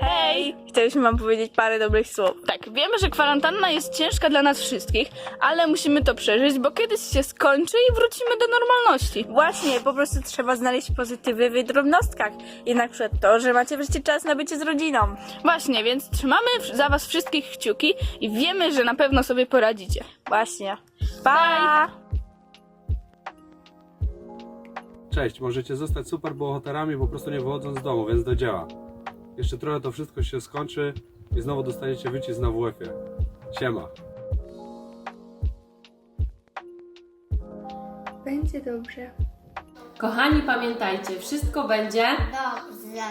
Hej! Chcieliśmy wam powiedzieć parę dobrych słów. Tak, wiemy, że kwarantanna jest ciężka dla nas wszystkich, ale musimy to przeżyć, bo kiedyś się skończy i wrócimy do normalności. Właśnie, po prostu trzeba znaleźć pozytywy w drobnostkach. Jednak przed to, że macie wreszcie czas na bycie z rodziną. Właśnie, więc trzymamy za was wszystkich kciuki i wiemy, że na pewno sobie poradzicie. Właśnie. Pa! Cześć, możecie zostać super bohaterami po prostu nie wychodząc z domu, więc do dzieła. Jeszcze trochę to wszystko się skończy i znowu dostaniecie wycisk na WF-ie. Siema. Będzie dobrze. Kochani, pamiętajcie, wszystko będzie. Dobrze.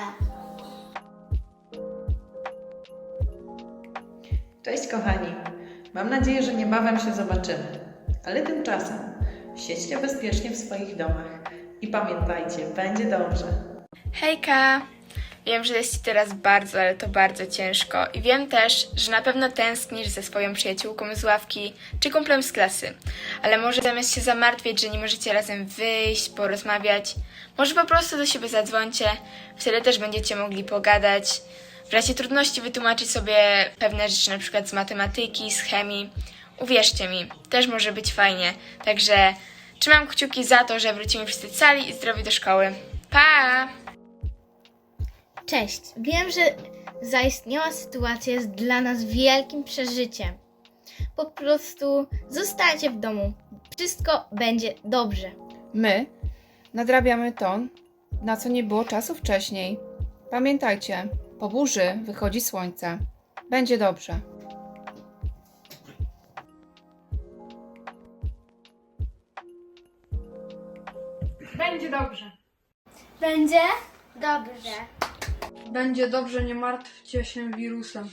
Cześć kochani. Mam nadzieję, że niebawem się zobaczymy. Ale tymczasem siedźcie bezpiecznie w swoich domach i pamiętajcie, będzie dobrze. Hejka! Wiem, że jest Ci teraz bardzo, ale to bardzo ciężko i wiem też, że na pewno tęsknisz ze swoją przyjaciółką z ławki czy kumplem z klasy. Ale może zamiast się zamartwiać, że nie możecie razem wyjść, porozmawiać, może po prostu do siebie zadzwońcie, wtedy też będziecie mogli pogadać. W razie trudności wytłumaczyć sobie pewne rzeczy, na przykład z matematyki, z chemii. Uwierzcie mi, też może być fajnie. Także trzymam kciuki za to, że wrócimy wszyscy cali i zdrowi do szkoły. Pa! Cześć. Wiem, że zaistniała sytuacja jest dla nas wielkim przeżyciem. Po prostu zostańcie w domu. Wszystko będzie dobrze. My nadrabiamy to, na co nie było czasu wcześniej. Pamiętajcie, po burzy wychodzi słońce. Będzie dobrze. Będzie dobrze. Będzie? Dobrze. Będzie dobrze, nie martwcie się wirusem.